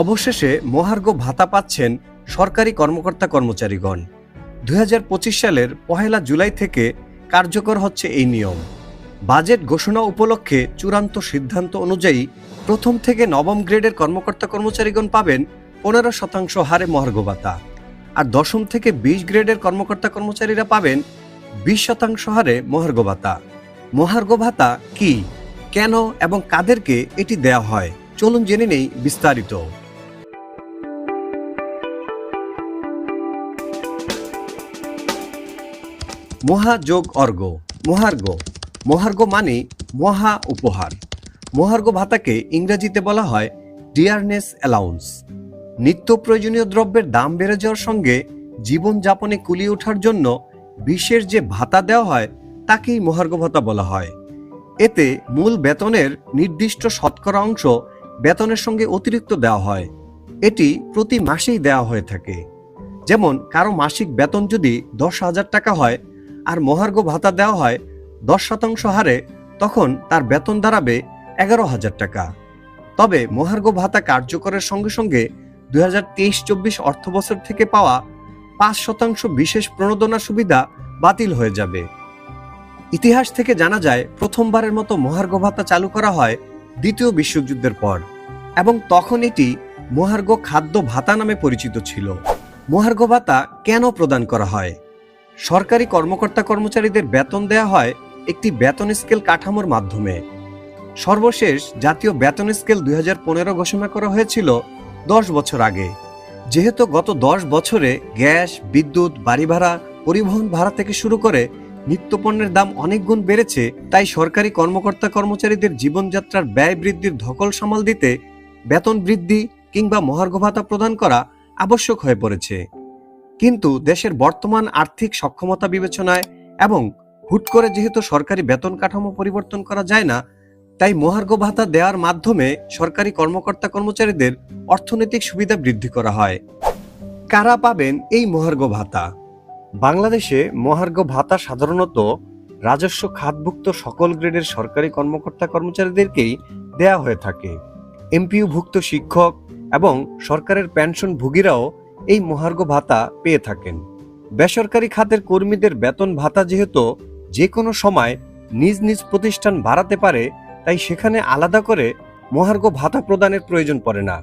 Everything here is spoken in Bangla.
অবশেষে মহার্ঘ ভাতা পাচ্ছেন সরকারি কর্মকর্তা কর্মচারীগণ। দু হাজার পঁচিশ সালের পহেলা জুলাই থেকে কার্যকর হচ্ছে এই নিয়ম। বাজেট ঘোষণা উপলক্ষে চূড়ান্ত সিদ্ধান্ত অনুযায়ী প্রথম থেকে নবম গ্রেডের কর্মকর্তা কর্মচারীগণ পাবেন পনেরো শতাংশ হারে মহার্ঘ ভাতা। আর দশম থেকে বিশ গ্রেডের কর্মকর্তা কর্মচারীরা পাবেন বিশ শতাংশ হারে মহার্ঘ ভাতা। মহার্ঘ ভাতা কি, কেন এবং কাদেরকে এটি দেয়া হয়, চলুন জেনে নেই বিস্তারিত। মহাযোগ অর্ঘ মহার্ঘ মহার্ঘ মানে মহা উপহার। মহার্ঘ ভাতাকে ইংরেজিতে বলা হয় ডিয়ারনেস অ্যালাউন্স। নিত্য প্রয়োজনীয় দ্রব্যের দাম বেড়ে যাওয়ার সঙ্গে জীবনযাপনে কুলিয়ে ওঠার জন্য বিশেষ যে ভাতা দেওয়া হয়, তাকেই মহার্ঘ ভাতা বলা হয়। এতে মূল বেতনের নির্দিষ্ট শতকরা অংশ বেতনের সঙ্গে অতিরিক্ত দেওয়া হয়। এটি প্রতি মাসেই দেওয়া হয়ে থাকে। যেমন, কারও মাসিক বেতন যদি দশ হাজার টাকা হয় আর মহার্ঘ ভাতা দেওয়া হয় দশ শতাংশ হারে, তখন তার বেতন দাঁড়াবে এগারো হাজার টাকা। তবে মহার্ঘ ভাতা কার্যকরের সঙ্গে সঙ্গে দুই হাজার তেইশ চব্বিশ অর্থ বছর থেকে পাওয়া পাঁচ শতাংশ বিশেষ প্রণোদনা সুবিধা বাতিল হয়ে যাবে। ইতিহাস থেকে জানা যায়, প্রথমবারের মতো মহার্ঘ ভাতা চালু করা হয় দ্বিতীয় বিশ্বযুদ্ধের পর, এবং তখন এটি মহার্ঘ খাদ্য ভাতা নামে পরিচিত ছিল। মহার্ঘ ভাতা কেন প্রদান করা হয়? সরকারি কর্মকর্তা কর্মচারীদের বেতন দেয়া হয় একটি বেতন স্কেল কাঠামোর মাধ্যমে। সর্বশেষ জাতীয় বেতন স্কেল দুই হাজার পনেরো ঘোষণা করা হয়েছিল দশ বছর আগে। যেহেতু গত দশ বছরে গ্যাস, বিদ্যুৎ, বাড়ি ভাড়া, পরিবহন ভাড়া থেকে শুরু করে নিত্যপণ্যের দাম অনেক গুণ বেড়েছে, তাই সরকারি কর্মকর্তা কর্মচারীদের জীবনযাত্রার ব্যয় বৃদ্ধির ধকল সামাল দিতে বেতন বৃদ্ধি কিংবা মহার্ঘ ভাতা প্রদান করা আবশ্যক হয়ে পড়েছে। কিন্তু দেশের বর্তমান আর্থিক সক্ষমতা বিবেচনায় এবং হুট করে যেহেতু সরকারি বেতন কাঠামো পরিবর্তন করা যায় না, তাই মহার্ঘ ভাতা দেওয়ার মাধ্যমে সরকারি কর্মকর্তা কর্মচারীদের অর্থনৈতিক সুবিধা বৃদ্ধি করা হয়। কারা পাবেন এই মহার্ঘ ভাতা? বাংলাদেশে মহার্ঘ ভাতা সাধারণত রাজস্ব খাতভুক্ত সকল গ্রেডের সরকারি কর্মকর্তা কর্মচারীদেরকেই দেয়া হয়ে থাকে। এমপিইউভুক্ত শিক্ষক এবং সরকারের পেনশন ভোগীরাও এই মহার্ঘ ভাতা পেয়ে থাকেন। বেসরকারি খাতের কর্মীদের বেতন ভাতা যেহেতু যে কোনো সময় নিজ নিজ প্রতিষ্ঠান বাড়াতে পারে, তাই সেখানে আলাদা করে মহার্ঘ ভাতা প্রদানের প্রয়োজন পড়ে না।